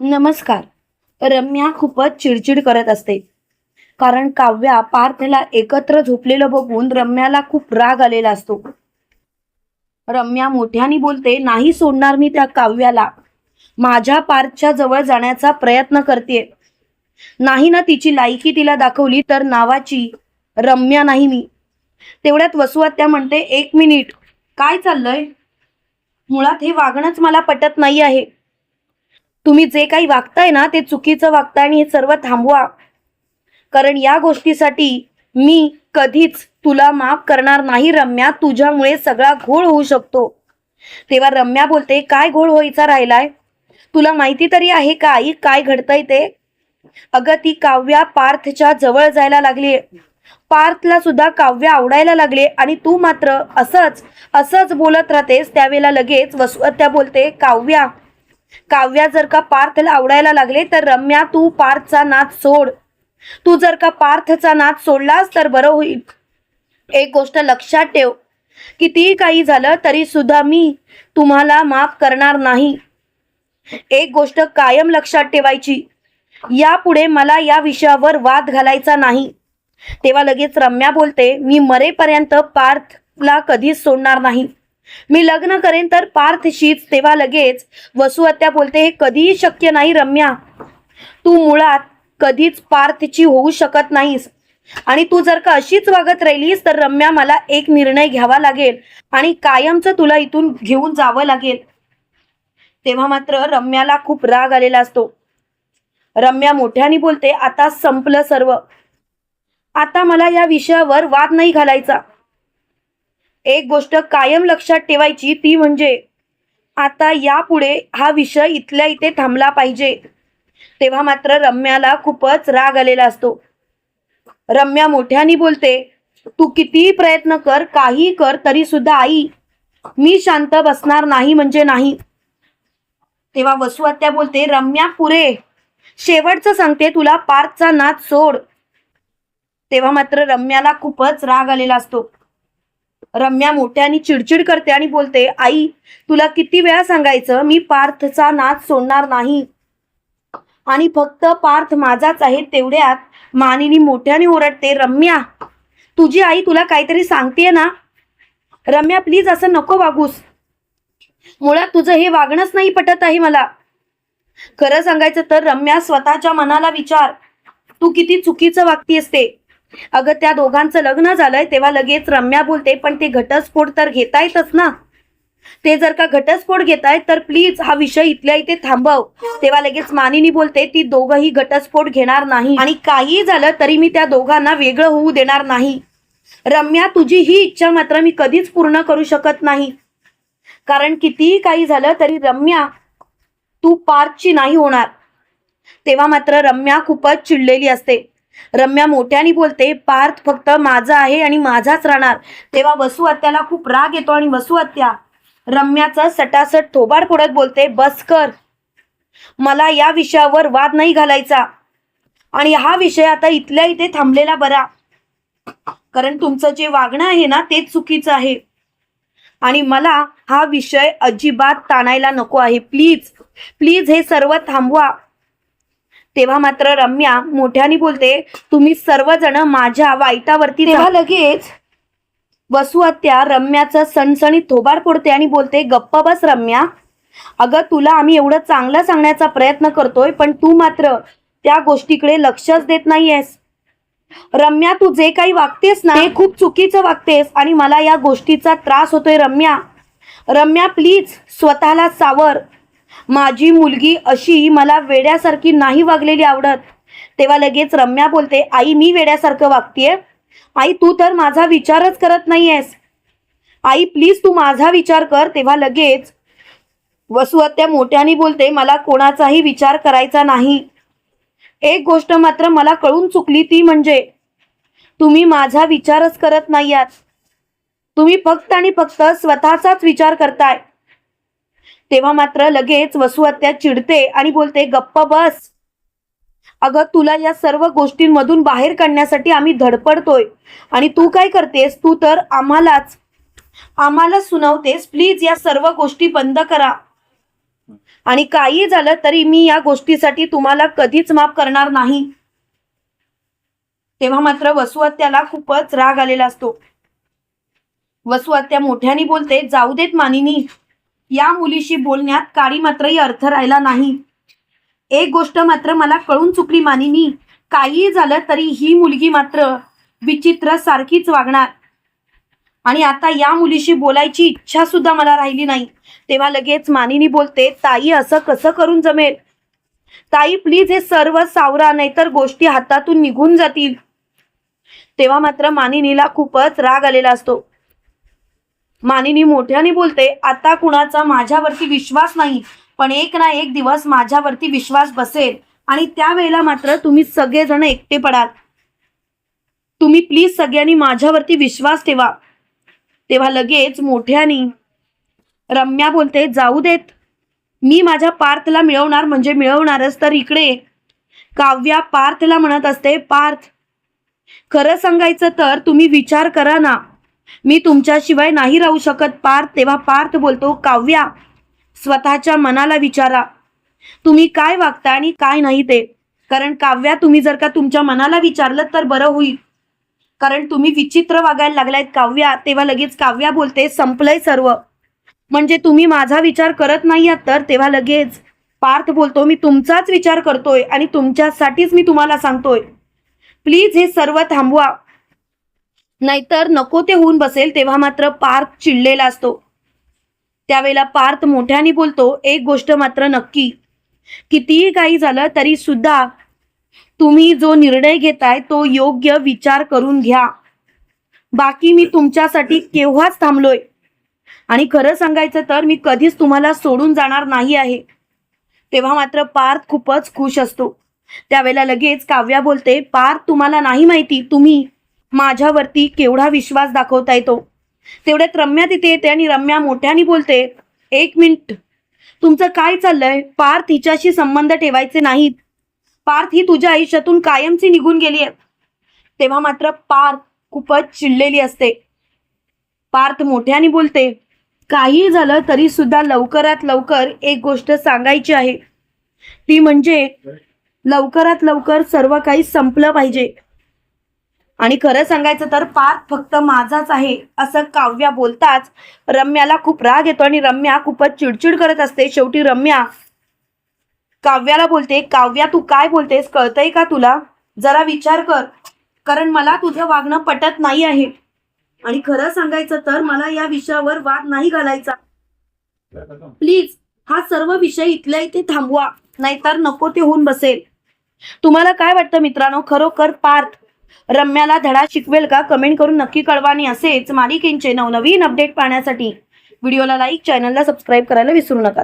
नमस्कार. रम्या खूपच चिडचिड करत असते. कारण काव्या पार्थला एकत्र झोपलेलं बघून रम्याला खूप राग आलेला असतो. रम्या मोठ्याने बोलते नाही सोडणार मी त्या काव्याला. माझ्या पार्थच्या जवळ जाण्याचा प्रयत्न करते नाही ना तिची लायकी तिला दाखवली तर नावाची. रम्या नाही मी. तेवढ्यात वसुआत्या म्हणते एक मिनिट. काय चाललंय? मुळात हे वागणंच मला पटत नाही आहे. तुम्ही जे काही वागताय ना ते चुकीचं वागताय आणि हे सर्व थांबवा. कारण या गोष्टीसाठी मी कधीच तुला माफ करणार नाही रम्या. तुझ्यामुळे सगळा घोळ होऊ शकतो. तेव्हा रम्या बोलते काय घोळ व्हायचा राहिलाय? तुला माहिती तरी आहे का आई काय घडतंय ते? अगं ती काव्या पार्थच्या जवळ जायला लागली पार्थला सुद्धा काव्य आवडायला लागले आणि तू मात्र असंच असंच बोलत राहतेस. त्यावेळेला लगेच वसुअत्या बोलते काव्या काव्या जर का पार्थला आवडायला लागले तर रम्या तू पार्थचा नाद सोड. तू जर का पार्थचा नाद सोडलास तर बरं होईल. एक गोष्ट लक्षात ठेव. कितीही काही झालं तरी सुद्धा मी तुम्हाला माफ करणार नाही. एक गोष्ट कायम लक्षात ठेवायची. यापुढे मला या विषयावर वाद घालायचा नाही. तेव्हा लगेच रम्या बोलते मी मरेपर्यंत पार्थला कधीच सोडणार नाही. मी लग्न करेन तर पार्थशीच तेव्हा लगेच. वसुहत्या बोलते हे कधीही शक्य नाही रम्या. तू मुळात कधीच पार्थची होऊ शकत नाहीस. आणि तू जर का अशीच वागत राहिलीस तर रम्या मला एक निर्णय घ्यावा लागेल आणि कायमचं तुला इथून घेऊन जावं लागेल. तेव्हा मात्र रम्याला खूप राग आलेला असतो. रम्या मोठ्याने बोलते आता संपलं सर्व. आता मला या विषयावर वाद नाही घालायचा. एक गोष्ट कायम लक्षात ठेवायची ती म्हणजे आता यापुढे हा विषय इथल्या इथे थांबला पाहिजे. तेव्हा मात्र रम्याला खूपच राग आलेला असतो. रम्या मोठ्याने बोलते तू कितीही प्रयत्न कर काही कर तरी सुद्धा आई मी शांत बसणार नाही म्हणजे नाही. तेव्हा वसुहत्या बोलते रम्या पुरे. शेवटचं सांगते तुला पार्थचा नाद सोड. तेव्हा मात्र रम्याला खूपच राग आलेला असतो. रम्या मोठ्याने चिडचिड करते आणि बोलते आई तुला किती वेळा सांगायचं मी पार्थचा नाच सोडणार नाही. आणि फक्त पार्थ माझाच आहे तेवढ्यात मानिनी मोठ्याने ओरडते रम्या तुझी आई तुला काहीतरी सांगतेय ना? रम्या प्लीज असं नको वागूस. मुळात तुझं हे वागणंच नाही पटत आहे मला. खरं सांगायचं तर रम्या स्वतःच्या मनाला विचार. तू किती चुकीचं वागती असते अगं त्या दोघांचं लग्न झालंय तेव्हा लगेच रम्या बोलते पण ते घटस्फोट तर घेता येतच ना. ते जर का घटस्फोट घेतायत तर प्लीज हा विषय इथल्या इथे थांबव. तेव्हा लगेच मानिनी बोलते ती दोघंही घटस्फोट घेणार नाही आणि काही झालं तरी मी त्या दोघांना वेगळं होऊ देणार नाही. रम्या तुझी ही इच्छा मात्र मी कधीच पूर्ण करू शकत नाही. कारण कितीही काही झालं तरी रम्या तू पार्थची नाही होणार. तेव्हा मात्र रम्या खूपच चिडलेली असते. रम्या मोठ्याने बोलते पार्थ फक्त माझा आहे आणि माझाच राहणार. तेव्हा वसुहत्याला खूप राग येतो आणि वसुहत्या रम्याचं सटासट थोबाड फोडत बोलते बस कर. मला या विषयावर वाद नाही घालायचा आणि हा विषय आता इथल्या इथे थांबलेला बरा. कारण तुमचं जे वागणं आहे ना तेच चुकीचं आहे. आणि मला हा विषय अजिबात ताणायला नको आहे. प्लीज प्लीज हे सर्व थांबवा. तेव्हा मात्र रम्या मोठ्याने बोलते तुम्ही सर्वजण माझ्या वाईटावरती तेव्हा लगेच वसुहत्या रम्याचं सणसणीत थोबाड फोडते आणि बोलते गप्प बस रम्या. अगं तुला आम्ही एवढं चांगलं सांगण्याचा प्रयत्न करतोय पण तू मात्र त्या गोष्टीकडे लक्षच देत नाहीयेस. रम्या तू जे काही वागतेस ना ते खूप चुकीचं वागतेस आणि मला या गोष्टीचा त्रास होतोय रम्या. रम्या प्लीज स्वतःला सावर. माझी मुलगी अशी मला वेड्यासारखी नाही वागलेली आवडत. तेव्हा लगेच रम्या बोलते आई मी वेड्यासारखं वागतेय. आई तू तर माझा विचारच करत नाहीयेस. आई प्लीज तू माझा विचार कर. तेव्हा लगेच वसुहत्या मोठ्याने बोलते मला कोणाचाही विचार करायचा नाही. एक गोष्ट मात्र मला कळून चुकली ती म्हणजे तुम्ही माझा विचारच करत नाही आहात तुम्ही फक्त आणि फक्त स्वतःचाच विचार करताय. तेव्हा मात्र लगेच वसुहत्या चिडते आणि बोलते गप्प बस. अगं तुला या सर्व गोष्टींमधून बाहेर काढण्यासाठी आम्ही धडपडतोय. आणि तू काय करतेस? तू तर आम्हालाच आम्हाला सुनावतेस. प्लीज या सर्व गोष्टी बंद करा. आणि काही झालं तरी मी या गोष्टीसाठी तुम्हाला कधीच माफ करणार नाही. तेव्हा मात्र वसुहत्याला खूपच राग आलेला असतो. वसुहत्या मोठ्याने बोलते जाऊ देत मानिनी. या मुलीशी बोलण्यात काळी मात्रही अर्थ राहिला नाही. एक गोष्ट मात्र मला कळून चुकली मानिनी. काही झालं तरी ही मुलगी मात्र विचित्र सारखीच वागणार. आणि आता या मुलीशी बोलायची इच्छा सुद्धा मला राहिली नाही. तेव्हा लगेच मानिनी बोलते ताई असं कसं करून जमेल? ताई प्लीज हे सर्व सावरा नाहीतर गोष्टी हातातून निघून जातील. तेव्हा मात्र मानिनीला खूपच राग आलेला असतो. मानिनी मोठ्याने बोलते आता कुणाचा माझ्यावरती विश्वास नाही पण एक ना एक दिवस माझ्यावरती विश्वास बसेल आणि त्यावेळेला मात्र तुम्ही सगळेजण एकटे पडाल. तुम्ही प्लीज सगळ्यांनी माझ्यावरती विश्वास ठेवा. तेव्हा लगेच मोठ्यानी रम्या बोलते जाऊ देत. मी माझ्या पार्थला मिळवणार म्हणजे मिळवणारच तर इकडे काव्या पार्थला म्हणत असते पार्थ खरं सांगायचं तर तुम्ही विचार करा ना. मी तुमच्याशिवाय नाही राहू शकत. पार्थ तेव्हा पार्थ बोलतो काव्या स्वतःच्या मनाला विचारा. तुम्ही काय वागता आणि काय नाही ते. कारण काव्या तुम्ही जर का तुमच्या मनाला विचारलं तर बरं होईल. कारण तुम्ही विचित्र वागायला लागलायत काव्या. तेव्हा लगेच काव्या बोलते संपलंय सर्व. म्हणजे तुम्ही माझा विचार करत नाही आहात तर? तेव्हा लगेच पार्थ बोलतो मी तुमचाच विचार करतोय आणि तुमच्यासाठीच मी तुम्हाला सांगतोय. प्लीज हे सर्व थांबवा. नाहीतर नको ते होऊन बसेल तेव्हा मात्र पार्थ चिडलेला असतो. त्यावेळेला पार्थ मोठ्याने बोलतो एक गोष्ट मात्र नक्की. कितीही काही झालं तरी सुद्धा तुम्ही जो निर्णय घेताय तो योग्य विचार करून घ्या. बाकी मी तुमच्यासाठी केव्हाच थांबलोय. आणि खरं सांगायचं तर मी कधीच तुम्हाला सोडून जाणार नाही आहे. तेव्हा मात्र पार्थ खूपच खुश असतो. त्यावेळेला लगेच काव्या बोलते पार्थ तुम्हाला नाही माहिती तुम्ही माझ्यावरती केवढा विश्वास दाखवता येतो तेवढ्यात रम्या तिथे येते आणि रम्या मोठ्याने बोलते एक मिनिट. तुमचं काय चाललंय? पार्थ हिच्याशी संबंध ठेवायचे नाहीत. पार्थ ही तुझ्या आयुष्यातून कायमची निघून गेली आहे. तेव्हा मात्र पार्थ खूपच चिडलेली असते. पार्थ मोठ्याने बोलते काही झालं तरी सुद्धा लवकरात लवकर एक गोष्ट सांगायची आहे. ती म्हणजे लवकरात लवकर सर्व काही संपलं पाहिजे. आणि खरं सांगायचं तर पार्थ फक्त माझाच आहे असं काव्या बोलताच रम्याला खूप राग येतो आणि रम्या खूपच चिडचिड करत असते. शेवटी रम्या काव्याला बोलते काव्या तू काय बोलतेस कळतंय का तुला? जरा विचार कर कारण मला तुझं वागणं पटत नाही आहे. आणि खरं सांगायचं तर मला या विषयावर वाद नाही घालायचा. प्लीज हा सर्व विषय इथल्या इथे थांबवा नाहीतर नको ते होऊन बसेल. तुम्हाला काय वाटतं मित्रांनो? खरोखर पार्थ रम्याला धडा शिकवेल का? कमेंट करून नक्की कळवा आणि असेच मालिकेंचे नवनवीन अपडेट पाहण्यासाठी. व्हिडिओला लाईक चॅनलला सबस्क्राईब करायला विसरू नका.